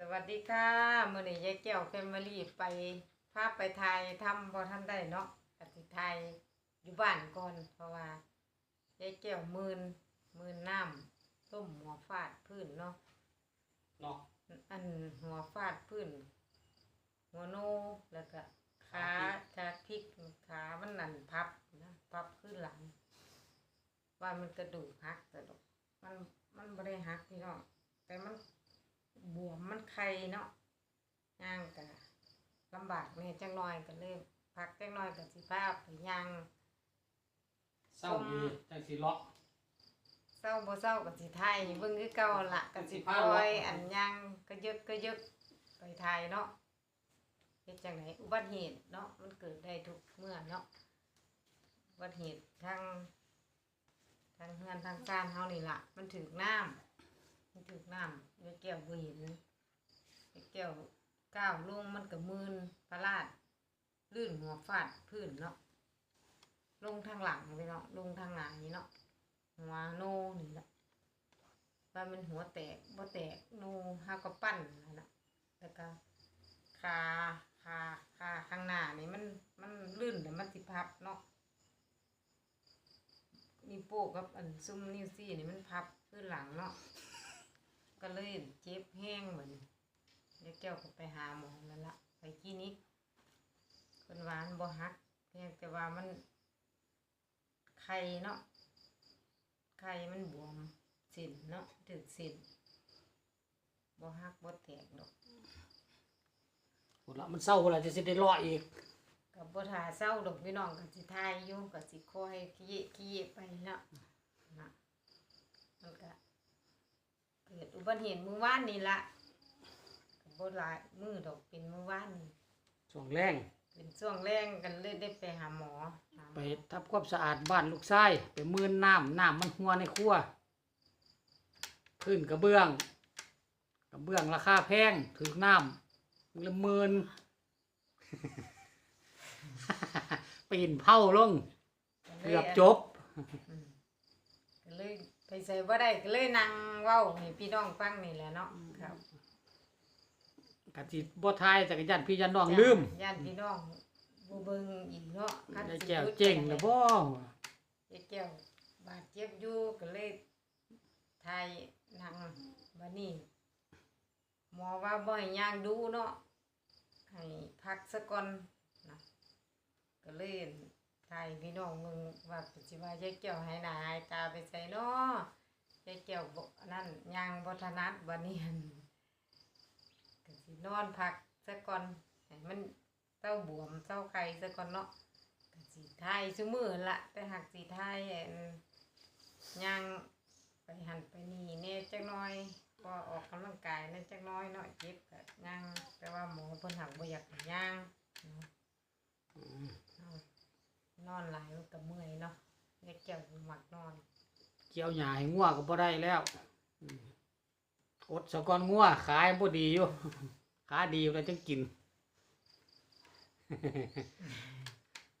สวัสดีค่ะมื้อนี้ยายแก้วแฟมิลี่ไปพาไปไทยทำบ่ทันได้เนาะกสิไทยอยู่บ้านก่อนเพราะว่ายายแก้วมื่นมื่นน้ำต้มหัวฟาดพื้นเนาะเนาะอันหัวฟาดพื้น หัวโนแล้วก็ขาชาพลิกขามันนั่นพับนะพับขึ้นหลัง ว่ามันกระดูกหักแต่ดอกมันมันบ่ได้หักพี่น้องแต่มัน บวมมันไข่เนาะย่างกะลำบากแน่จังน้อยก็เลยพักจังน้อยก็สิพาไปย่างเศร้าดีจังสิเลาะเศร้าบ่เศร้าก็สิไทยเบิ่งคือเก่าละก็สิสิปพาล่เลาะอยอันย่างก็ยึกก็ยึกไปไทยเนาะเฮ็ดจังไหนอุบัติเหตุเนาะมันเกิดได้ทุกเมื่อเนาะอุบัติเหตุทางทางเฮือนทางการเฮานี่ล่ะ มันถึกน้ำ มันถึกน้ำยายแก้วบ่เห็นยาแก้วก้าวลงมันก็มืนพระลาดลื่นหัวฟาดพื้นเนาะลงทางหลังไปเนาะลงทางหน้านี่เนาะหัวโนนี่แหละว่ามันหัวแตกบ่แตกโนห้าก็ปั้นนั่นน่ะแล้วก็ขาขาขาข้างหน้านี่มันมันลื่นแต่มันสิพับเนาะนิ้วโป้กับอันซุ่มนิ้วซี่นี่มันพับขึ้นหลังเนาะ ก็เลยเจ็บแห้งเหมือนเดี๋ยวแก้วก็ไปหาหมอแล้วละไปคลินิกคนวามันบ่ฮักเพียงแต่ว่ามันไข่เนาะไข่มันบวมสินเนาะถึกสินบ่ฮักบ่แตกดอกพูดละมันเศร้าละจะสิได้เลาะอีกกับบ่ทาเศร้าดอกพี่น้องก็สิทายอยู่ก็สิคอยขี้ขี้ไปเนาะนะมันก็ เกิดอุบัติเหตุมื้อวานนี่ละก็บ่หลายมื้อดอกเป็นมื้อวานนี่ช่วงแรงเป็นช่วงแรงกันเลยได้ไปหาหมอหาหมอไปทำความสะอาดบ้านลูกชายไปมือนน้ำน้ำมันหัวในครัวพื้นกระเบื้อง กระเบื้องราคาแพงถือน้ำละหมื่น ปีนเผาลงเกือบจบอืมก็เลย ไปใส่บ่ได้ก็เลยนั่งเว้าให้พี่น้องฟังนี่แหละเนาะครับกะจิบ่ทายจักรยานพี่ยันน้องลืมย่านพี่น้องบ่เบิ่งอีกเนาะคันยายสิแก้วหยุดเจ๋งแล้วบ่ยายแก้วบาดเจ็บอยู่ก็เลยทายหนังบัดนี้หมอว่าบ่ให้ย่างดูเนาะให้พักซะก่อนนะก็เลย ทยพี่น้องมึงว่าสิว่ายายแก้วให้หนาให้ตาไปใส่เนาะยายแก้วบนั่นย่างบ่ถนัดบัดนี้หั่นก็สินอนพักซะก่อนให้มันเต้าบวมเต้าไข่ซะก่อนเนาะก็สีไทยซุมือละแต่หักสีไทยอันย่างไปหันไปนี่แน่จักน้อยพอออกกำลังกายนั่นจักน้อยเนาะเจ็บก็ย่างแต่ว่าหมอเพิ่นหักบ่อยากย่างเนาะ นอนหลายมันก็เมื่อยเนาะเด็กแก้วมักนอน เกี่ยวหญ้าให้งัวก็บ่ได้แล้วอืมอดสะก่อนงัวขายบ่ดีอยู่ ขาดีอยู่แล้วจังกิน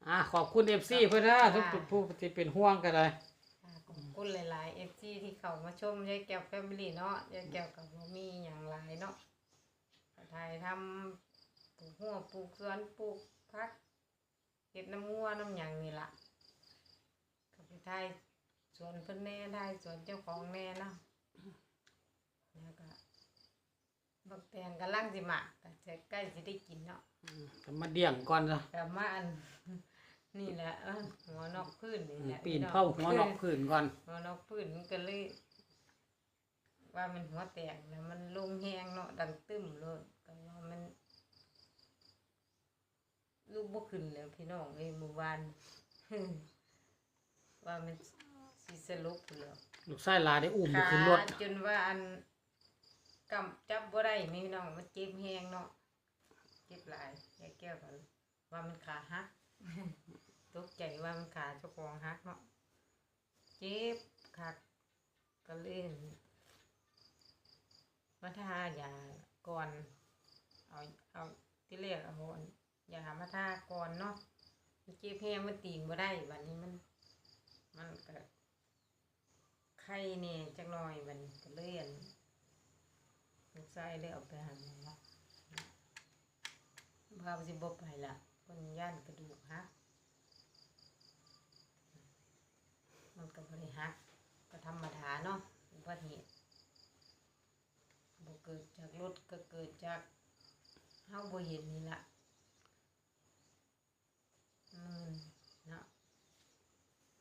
อะขอบคุณ FC เพิ่นนะทุกผู้ที่เป็นห่วงกันเลย ค่ะขอบคุณหลายๆ FC ที่เข้ามาชมยายแก้วแฟมิลี่เนาะยายแก้วก็บ่มีหยังหลายเนาะก็ถ่ายทำปลูกหัวปลูกสวนปลูกผัก เฮ็ดน้ำงัวน้ำหยังนี่ล่ะก็ไปถ่ายสวนเพิ่นแน่ถ่ายสวนเจ้าของแน่เนาะแล้วก็บักแตงกำลังสิมาก็จะใกล้สิได้กินเนาะก็มาเดี่ยงก่อนซะแต่มาอันนี่แหละเออหัวนอกพื้นนี่แหละปีนพี่องเผาหัวนอกพื้นก่อนหัวนอกพื้นมันก็เลยว่ามันหัวแตกแล้วมันลงแหงเนาะดังตึ้มเลยก็ว่ามันลูก บ่ขึ้นแล้วพี่น้องเอ้ยเมื่อวาน ว่ามันสิสลบแล้วลูกชายหลาได้อุ้มไปขาขึ้นรถจนว่าอันกำจับบ่ได้นี่พี่น้องมันเจ็บแฮงเนาะเจ็บหลายยายแก้วก็ว่ามันขาหัก ตกใจว่ามันขาเจ้าของหักเนาะเจ็บคักก็เล่นมาทายาก่อน เอาเอาที่แรกเอาอัน อย่ามาทาก่อนเนาะมันเจ็บแฮงมันตีงบ่ได้บัดนี้มัน มันก็ไข้เนี่ยจักหน่อยบัดนก็เลื่อนลูกชายเลยเอาไปหันละพาไปสิบ่ไปละคนย่านกระดูกหักมันก็บ่ได้หักก็ธรรมดาเนาะอุบัติเหตุบ่เกิดจากรถก็เกิดจากเฮาบ่เห็นนี่ละ อืมเนาะ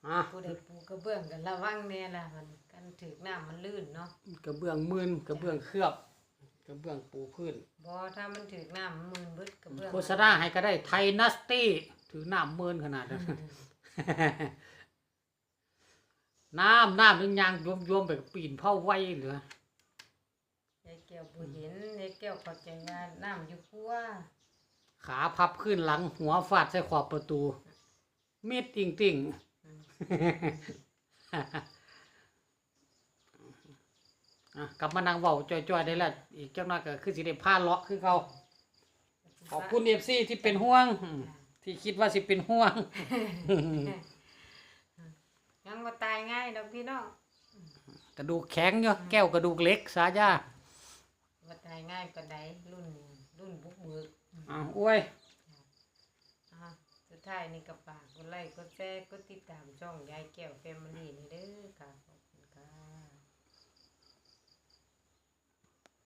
อะผู้ใดปูกระเบื้องกันระวังแน่ล่ะมันกันถึกน้ำมันลื่นเนาะกระเบื้องมืนกระเบื้องเคลือบ กระเบื้องปูพื้นบ่ถ้ามันถึกน้ำมันมืนเบิดกระเบื้องโฆษณาให้ก็ได้ไทยนัสตี้ถือน้ำมืนขนาดนั้นน้ำน้ำนึงยางโยมๆไปกับปีนเผาไว้เหลือยายแก้วบ่เห็นยายแก้วเข้าใจว่าน้ำอยู่ครัว ขาพับขึ้นหลัง หัวฟาดใส่ขอบประตู มิดติ่งติ่งอืมอะกลับมานั่งเว้าจ่อยๆได้แล้วอีกจักหน่อยก็คือสิได้พาเลาะคือเขาขอบคุณ FC ที่เป็นห่วงอืมที่คิดว่าสิเป็นห่วง ยังบ่ตายง่ายดอกพี่น้องกระดูกแข็งอยู่แก้วกระดูกเล็กสาญาบ่ตายง่ายปานใดรุ่นรุ่นบุกเบิก อวยอ่าสุดท้ายนี่ก็ฝากกดไลค์กดแชร์กดติดตามช่องยายแก้วแฟมิลี่นี่เด้อค่ะ